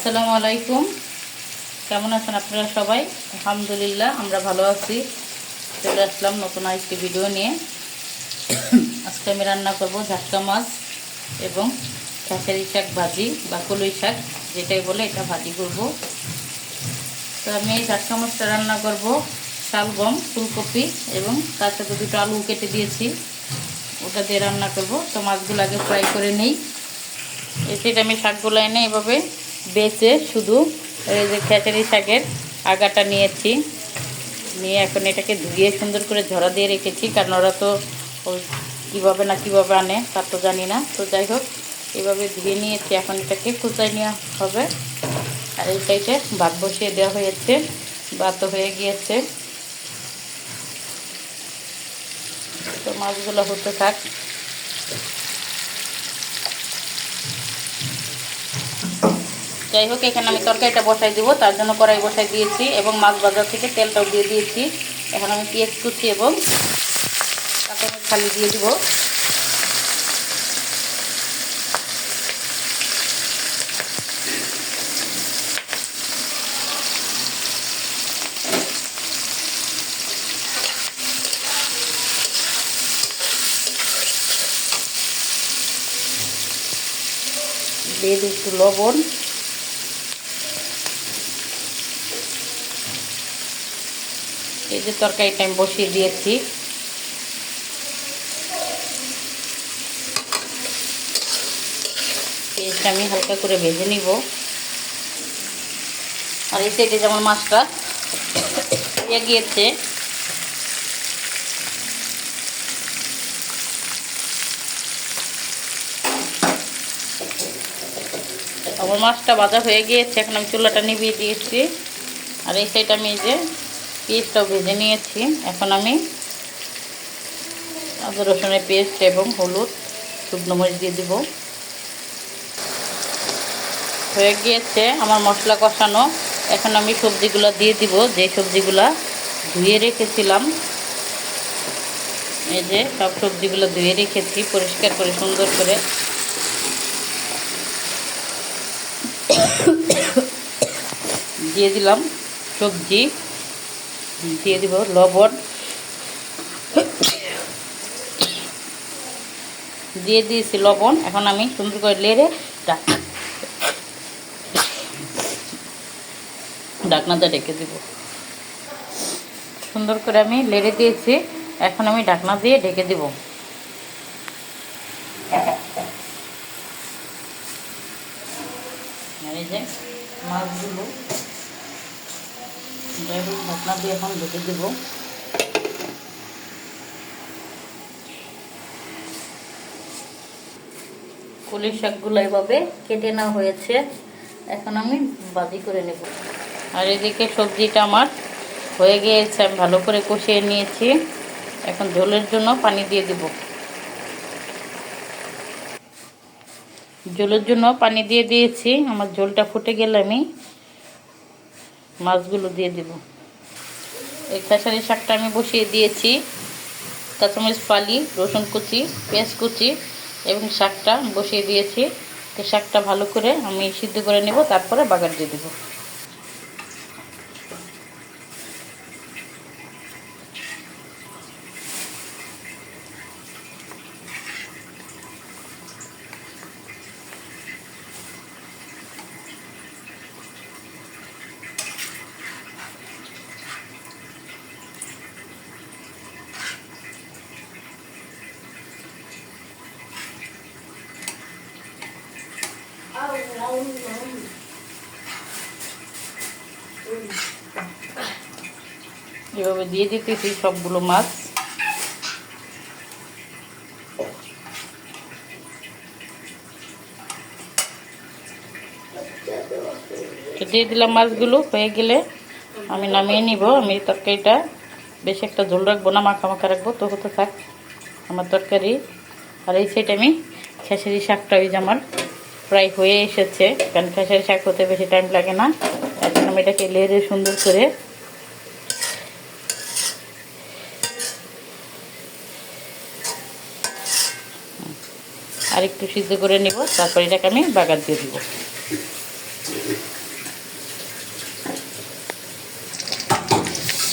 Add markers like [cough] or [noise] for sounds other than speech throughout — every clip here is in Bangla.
আসসালামু আলাইকুম। কেমন আছেন আপনারা সবাই? আলহামদুলিল্লাহ, আমরা ভালো আছি। চলে আসলাম নতুন আরেকটি ভিডিও নিয়ে। আজকে আমি রান্না করব ঝাটকা মাছ এবং খেসারি শাক ভাজি বা কলই শাক, যেটাই বলে এটা ভাজি করব। তো আমি এই ঝাটকা মাছটা রান্না করব। শালগম ফুলকপি এবং তার সাথে দুটো আলু কেটে দিয়েছি, ওটা দিয়ে রান্না করব। তো মাছগুলো আগে ফ্রাই করে নেই। এসে আমি শাকগুলো এনে এভাবে বেছে শুধু এই যে খেচারি শাকের আগাটা নিয়েছি। নিয়ে এখন এটাকে ধুয়ে সুন্দর করে ঝরা দিয়ে রেখেছি, কারণ ওরা তো কীভাবে না কীভাবে আনে তার তো জানি না। তো যাই হোক, এভাবে ধুয়ে নিয়েছি, এখন এটাকে কুচাই নেওয়া হবে। আর এই সাইডে ভাত বসিয়ে দেওয়া হয়েছে, ভাতও হয়ে গিয়েছে। তো মাছগুলো হতে থাক। যাই হোক, এখানে আমি তরকারিটা বসাই দিব। তার জন্য কড়াই বসাই দিয়েছি এবং মাছ বাজার থেকে তেলটাও দিয়ে দিয়েছি। এখন আমি পেঁয়াজ কুচি এবং কাঁচামরিচ খালি দিয়ে দিব। দিয়ে দিচ্ছি লবণ। এই যে তরকারিটা আমি বসিয়ে দিয়েছি। পেঁয়াজটা আমি হালকা করে ভেজে নিব। আর এই সাইডে যেমন মাছটা গিয়েছে। আমার মাছটা ভাজা হয়ে গিয়েছে, এখন আমি চুলাটা নিভিয়ে দিয়েছি। আর এই সাইডটা আমি এই যে পেস্টটাও ভেজে নিয়েছি। এখন আমি আদা, রসুনের পেস্ট এবং হলুদ, শুকনো মরিচ দিয়ে দিব। হয়ে গিয়েছে আমার মশলা কষানো। এখন আমি সবজিগুলো দিয়ে দিব। যে সবজিগুলা ধুয়ে রেখেছিলাম, এই যে সব সবজিগুলো ধুয়ে রেখেছি, পরিষ্কার করে, সুন্দর করে। [coughs] দিয়ে দিলাম সবজি। দিয়ে দিব লবণ। দিয়ে দিয়েছি লবণ। এখন আমি সুন্দর করে লেড়ে ঢাকনাটা ঢেকে দিব। সুন্দর করে আমি লেড়ে দিয়েছি। এখন আমি ঢাকনা দিয়ে ঢেকে দিব। মাছগুলো ঢাকনা দিয়ে এখন ঢেকে দেবো। কলির শাকগুলো এভাবে কেটে নেওয়া হয়েছে। এখন আমি বাদি করে নেব। আর এদিকে সবজিটা আমার হয়ে গিয়েছে, আমি ভালো করে কষিয়ে নিয়েছি। এখন ঝোলের জন্য পানি দিয়ে দিব। ঝোলের জন্য পানি দিয়ে দিয়েছি, আমার ঝোলটা ফুটে গেলে আমি মাছগুলো দিয়ে দেব। এই খেসারি শাকটা আমি বসিয়ে দিয়েছি। কাঁচামরিচ, ফালি, রসুন কুচি, পেঁয়াজ কুচি এবং শাকটা বসিয়ে দিয়েছি। তো শাকটা ভালো করে আমি সিদ্ধ করে নেব, তারপরে বাগার দিয়ে দেবো। এভাবে দিয়ে দিতেছি সবগুলো মাছ? দিয়ে দিলাম মাছগুলো, হয়ে গেলে আমি নামিয়ে নিব। আমি তরকারিটা বেশি একটা ঝোল রাখব না, মাখা মাখা রাখব, তো হতে থাক আমার তরকারি। আর এই সাইড আমি খেসারি শাকটা ওই যে আমার প্রায় হয়ে এসেছে। কারণ খেসারি শাক হতে বেশি টাইম লাগে না। এখন আমি এটাকে লেড়ে সুন্দর করে আর একটু সিদ্ধ করে নেব, তারপর এটাকে আমি বাগার দিয়ে দেবো।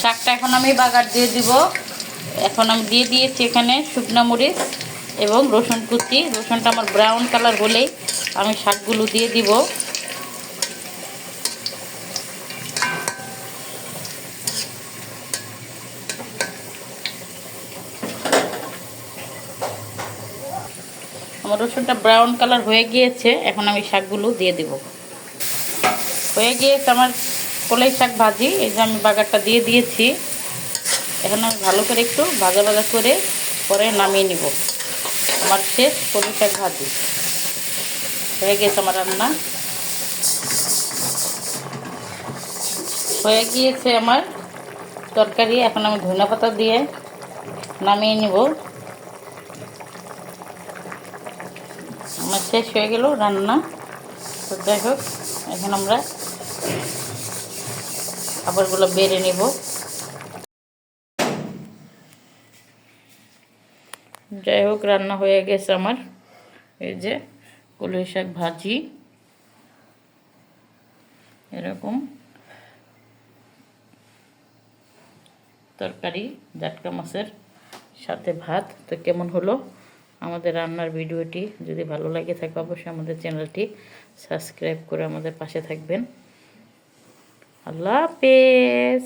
শাকটা এখন আমি বাগার দিয়ে দিব। এখন আমি দিয়ে দিয়েছি এখানে শুকনো মরিচ এবং রসুন কুচি। রসুনটা আমার ব্রাউন কালার হলেই আমি শাকগুলো দিয়ে দিব। আমার রসুনটা ব্রাউন কালার হয়ে গিয়েছে, এখন আমি শাকগুলো দিয়ে দিব। হয়ে গিয়েছে আমার কলাই শাক ভাজি, এই যে আমি বাগারটা দিয়ে দিয়েছি। এখন আমি ভালো করে একটু ভাজা ভাজা করে পরে নামিয়ে নিব। আমার শেষ কলাই শাক ভাজি। হয়ে গেছে আমার রান্না। হয়ে গিয়েছে আমার তরকারি, এখন আমি ধনে পাতা দিয়ে নামিয়ে নিব। শেষ হয়ে গেল রান্না। তো যাই হোক, এখন আমরা খাবারগুলো বেড়ে নিব। যাই হোক, রান্না হয়ে গেছে আমার। এই যে কলই শাক ভাজি। এরকম। তরকারি, জাটকা মাছের সাথে ভাত। তো কেমন হলো? আমাদের রান্নার ভিডিওটি যদি ভালো লাগে থাকে অবশ্যই আমাদের চ্যানেলটি সাবস্ক্রাইব করে আমাদের পাশে থাকবেন। আল্লাহ হাফেজ।